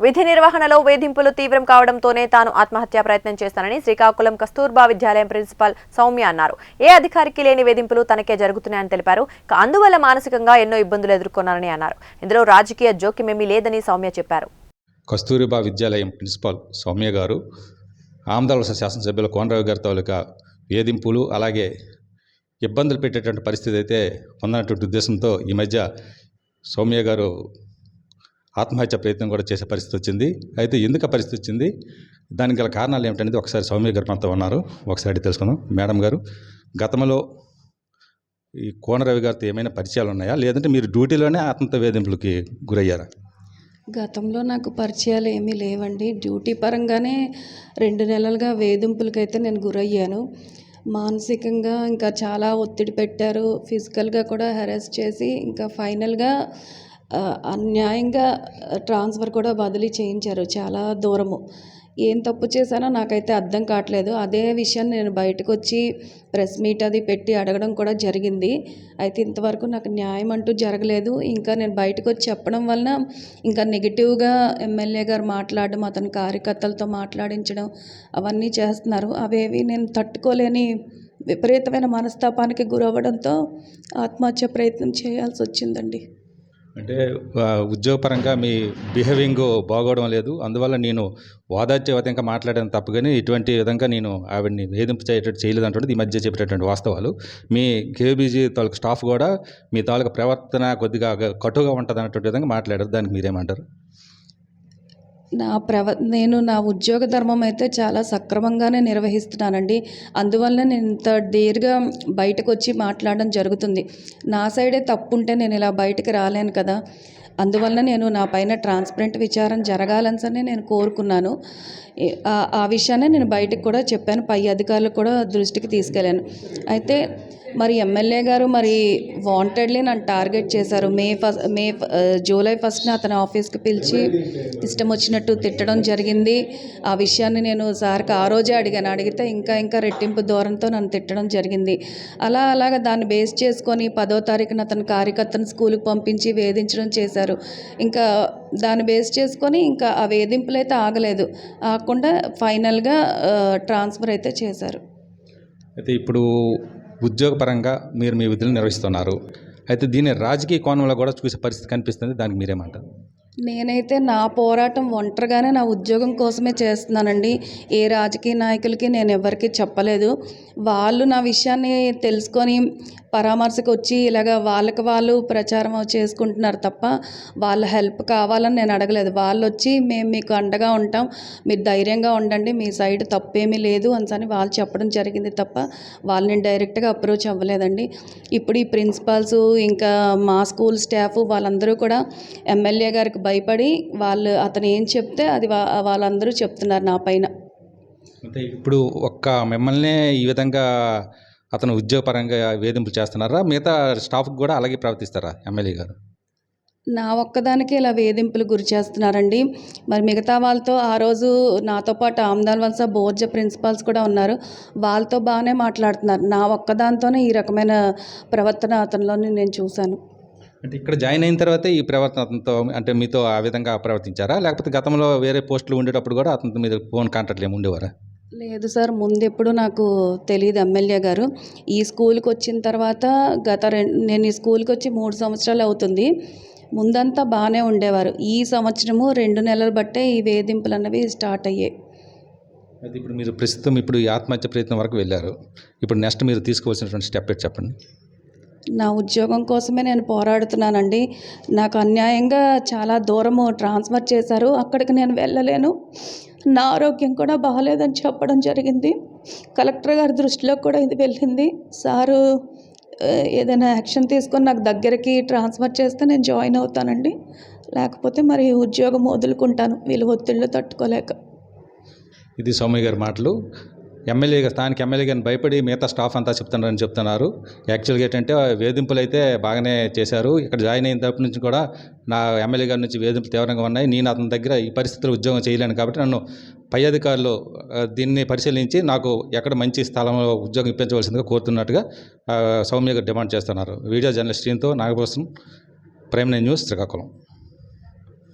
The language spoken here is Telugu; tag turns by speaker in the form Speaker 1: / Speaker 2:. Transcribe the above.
Speaker 1: విధి నిర్వహణలో వేధింపులు తీవ్రం కావడంతోనే తాను ఆత్మహత్యా ప్రయత్నం చేస్తానని శ్రీకాకుళం కస్తూర్బా విద్యాలయం ప్రిన్సిపాల్ సౌమ్య అన్నారు. ఏ అధికారికి లేని వేధింపులు తనకే జరుగుతున్నాయని తెలిపారు. అందువల్ల మానసికంగా ఎన్నో ఇబ్బందులు ఎదుర్కొన్నారని అన్నారు. ఇందులో రాజకీయ జోక్యమేమీ లేదని సౌమ్య చెప్పారు.
Speaker 2: కస్తూరిబా విద్యాలయం ప్రిన్సిపాల్ సౌమ్య గారు ఆమదాలస శాసనసభ్యుల కోనరావు గారి తాలూకా వేధింపులు అలాగే ఇబ్బందులు పెట్టేటువంటి పరిస్థితి అయితే ఉందన్నటువంటి ఉద్దేశంతో ఈ మధ్య సౌమ్య గారు ఆత్మహత్య ప్రయత్నం కూడా చేసే పరిస్థితి వచ్చింది. అయితే ఎందుకు ఆ పరిస్థితి వచ్చింది? దానికి గల కారణాలు ఏమిటనేది ఒకసారి సౌమ్య గారు మనతో ఉన్నారు. ఒకసారి అడిగి తెలుసుకుందాం. మేడం గారు గతంలో ఈ కోనరవి గారితో ఏమైనా పరిచయాలు ఉన్నాయా? లేదంటే మీరు డ్యూటీలోనే ఆత్మహత్య వేధింపులకి గురయ్యారా?
Speaker 3: గతంలో నాకు పరిచయాలు ఏమీ లేవండి. డ్యూటీ పరంగానే రెండు నెలలుగా వేధింపులకైతే నేను గురయ్యాను. మానసికంగా ఇంకా చాలా ఒత్తిడి పెట్టారు. ఫిజికల్గా కూడా హెరాస్ చేసి ఇంకా ఫైనల్గా అన్యాయంగా ట్రాన్స్ఫర్ కూడా బదిలీ చేయించారు చాలా దూరము. ఏం తప్పు చేశానో నాకైతే అర్థం కావట్లేదు. అదే విషయాన్ని నేను బయటకు వచ్చి ప్రెస్ మీట్ అది పెట్టి అడగడం కూడా జరిగింది. అయితే ఇంతవరకు నాకు న్యాయం అంటూ జరగలేదు. ఇంకా నేను బయటకు వచ్చి చెప్పడం వలన ఇంకా నెగిటివ్గా ఎమ్మెల్యే గారు మాట్లాడడం అతని కార్యకర్తలతో మాట్లాడించడం అవన్నీ చేస్తున్నారు. అవేవి నేను తట్టుకోలేని విపరీతమైన మనస్తాపానికి గురవ్వడంతో ఆత్మహత్య ప్రయత్నం చేయాల్సి వచ్చిందండి
Speaker 2: అంటే ఉద్యోగపరంగా మీ బిహేవింగ్ బాగోవడం లేదు. అందువల్ల నేను వాదార్చే విధంగా మాట్లాడడం తప్పు. కానీ ఇటువంటి విధంగా నేను ఆవిడని వేధింపు చేయటట్టు చేయలేదు అంటుంది ఈ మధ్య చెప్పేటటువంటి వాస్తవాలు. మీ కేబీజీ తాలూకు స్టాఫ్ కూడా మీ తాలూకు ప్రవర్తన కొద్దిగా కటుగా ఉంటుంది అన్నటువంటి విధంగా మాట్లాడారు. దానికి మీరేమంటారు?
Speaker 3: నా ప్రవ నేను నా ఉద్యోగ ధర్మం అయితే చాలా సక్రమంగానే నిర్వహిస్తున్నానండి. అందువల్ల నేను ఇంత డేర్గా బయటకు వచ్చి మాట్లాడడం జరుగుతుంది. నా సైడే తప్పు ఉంటే నేను ఇలా బయటకు రాలేను కదా. అందువల్ల నేను నా పైన ట్రాన్స్పరెంట్ విచారం జరగాలని సరే నేను కోరుకున్నాను. ఆ- విషయాన్ని నేను బయటకు కూడా చెప్పాను. పై అధికారులు కూడా దృష్టికి తీసుకెళ్ళాను. అయితే మరి ఎమ్మెల్యే గారు మరి వాంటెడ్లీ నన్ను టార్గెట్ చేశారు. మే ఫస్ట్ మే జూలై ఫస్ట్న అతని ఆఫీస్కి పిలిచి ఇష్టం వచ్చినట్టు తిట్టడం జరిగింది. ఆ విషయాన్ని నేను సార్కి ఆ రోజే అడిగాను. అడిగితే ఇంకా ఇంకా రెట్టింపు దూరంతో నన్ను తిట్టడం జరిగింది. అలా అలాగ దాన్ని బేస్ చేసుకొని పదో తారీఖున అతని కార్యకర్తను స్కూల్కి పంపించి వేధించడం చేశారు. ఇంకా దాన్ని బేస్ చేసుకొని ఇంకా ఆ వేధింపులు అయితే ఆగలేదు. ఆగకుండా ఫైనల్గా ట్రాన్స్ఫర్ అయితే చేశారు.
Speaker 2: అయితే ఇప్పుడు ఉద్యోగపరంగా మీరు మీ విధులు నిర్వహిస్తున్నారు. అయితే దీన్ని రాజకీయ కోణంలో కూడా చూసే పరిస్థితి కనిపిస్తుంది. దానికి మీరేమంటారు?
Speaker 3: నేనైతే నా పోరాటం ఒంటరిగానే నా ఉద్యోగం కోసమే చేస్తున్నానండి. ఏ రాజకీయ నాయకులకి నేను ఎవరికి చెప్పలేదు. వాళ్ళు నా విషయాన్ని తెలుసుకొని పరామర్శకు వచ్చి ఇలాగ వాళ్ళకి వాళ్ళు ప్రచారం చేసుకుంటున్నారు తప్ప వాళ్ళ హెల్ప్ కావాలని నేను అడగలేదు. వాళ్ళు వచ్చి మేము మీకు అండగా ఉంటాం. మీరు ధైర్యంగా ఉండండి. మీ సైడ్ తప్పేమీ లేదు అని వాళ్ళు చెప్పడం జరిగింది తప్ప వాళ్ళని డైరెక్ట్గా అప్రోచ్ అవ్వలేదండి. ఇప్పుడు ఈ ప్రిన్సిపాల్స్ ఇంకా మా స్కూల్ స్టాఫ్ వాళ్ళందరూ కూడా ఎమ్మెల్యే గారికి భయపడి వాళ్ళు అతను ఏం చెప్తే అది వా- వాళ్ళందరూ చెప్తున్నారు నా పైన.
Speaker 2: అంటే ఇప్పుడు ఒక్క మిమ్మల్ని ఈ విధంగా అతను ఉద్యోగపరంగా వేధింపులు చేస్తున్నారా? మిగతా స్టాఫ్కి కూడా అలాగే ప్రవర్తిస్తారా ఎమ్మెల్యే గారు?
Speaker 3: నా ఒక్కదానికి ఇలా వేధింపులు గురి చేస్తున్నారండి. మరి మిగతా వాళ్ళతో ఆ రోజు నాతో పాటు ఆమ్దాల్ వలస బోర్జ ప్రిన్సిపాల్స్ కూడా ఉన్నారు. వాళ్ళతో బాగానే మాట్లాడుతున్నారు. నా ఒక్కదాంతోనే ఈ రకమైన ప్రవర్తన అతనిలోని నేను చూశాను.
Speaker 2: అంటే ఇక్కడ జాయిన్ అయిన తర్వాతే ఈ ప్రవర్తన అతనితో అంటే మీతో ఆ విధంగా ప్రవర్తించారా? లేకపోతే గతంలో వేరే పోస్టులు ఉండేటప్పుడు కూడా అతనితో మీద ఫోన్ కాంటాక్ట్లు ఏమి ఉండేవారా?
Speaker 3: లేదు సార్ ముందు ఎప్పుడు నాకు తెలియదు ఎమ్మెల్యే గారు. ఈ స్కూల్కి వచ్చిన తర్వాత గత రెండు నేను ఈ స్కూల్కి వచ్చి మూడు సంవత్సరాలు అవుతుంది. ముందంతా బాగానే ఉండేవారు. ఈ సంవత్సరము రెండు నెలలు బట్టే ఈ వేధింపులు అన్నవి స్టార్ట్ అయ్యాయి.
Speaker 2: అయితే ఇప్పుడు మీరు ప్రస్తుతం ఇప్పుడు ఈ ఆత్మహత్య ప్రయత్నం వరకు వెళ్ళారు. ఇప్పుడు నెక్స్ట్ మీరు తీసుకోవాల్సినటువంటి స్టెప్ ఏంటి చెప్పండి?
Speaker 3: నా ఉద్యోగం కోసమే నేను పోరాడుతున్నానండి. నాకు అన్యాయంగా చాలా దూరము ట్రాన్స్ఫర్ చేశారు. అక్కడికి నేను వెళ్ళలేను. నా ఆరోగ్యం కూడా బాగాలేదని చెప్పడం జరిగింది. కలెక్టర్ గారి దృష్టిలో కూడా ఇది వెళ్ళింది. సారు ఏదైనా యాక్షన్ తీసుకొని నాకు దగ్గరికి ట్రాన్స్ఫర్ చేస్తే నేను జాయిన్ అవుతానండి. లేకపోతే మరి ఉద్యోగం వదులుకుంటాను. వీళ్ళు ఒత్తిళ్ళు తట్టుకోలేక.
Speaker 2: ఇది సౌమ్య గారి మాటలు. ఎమ్మెల్యేగా స్థానిక ఎమ్మెల్యేగా భయపడి మిగతా స్టాఫ్ అంతా చెప్తున్నారని చెప్తున్నారు. యాక్చువల్గా ఏంటంటే వేధింపులు అయితే బాగానే చేశారు. ఇక్కడ జాయిన్ అయిన తరపు నుంచి కూడా నా ఎమ్మెల్యే గారి నుంచి వేధింపులు తీవ్రంగా ఉన్నాయి. నేను అతని దగ్గర ఈ పరిస్థితులు ఉద్యోగం చేయలేను కాబట్టి నన్ను పై అధికారులు దీన్ని పరిశీలించి నాకు ఎక్కడ మంచి స్థలంలో ఉద్యోగం ఇప్పించవలసిందిగా కోరుతున్నట్టుగా సౌమ్య గారు డిమాండ్ చేస్తున్నారు. వీడియో జర్నలిస్ట్ శ్రీతో నాగభూషణ్ ప్రైమ్ న్యూస్ శ్రీకాకుళం.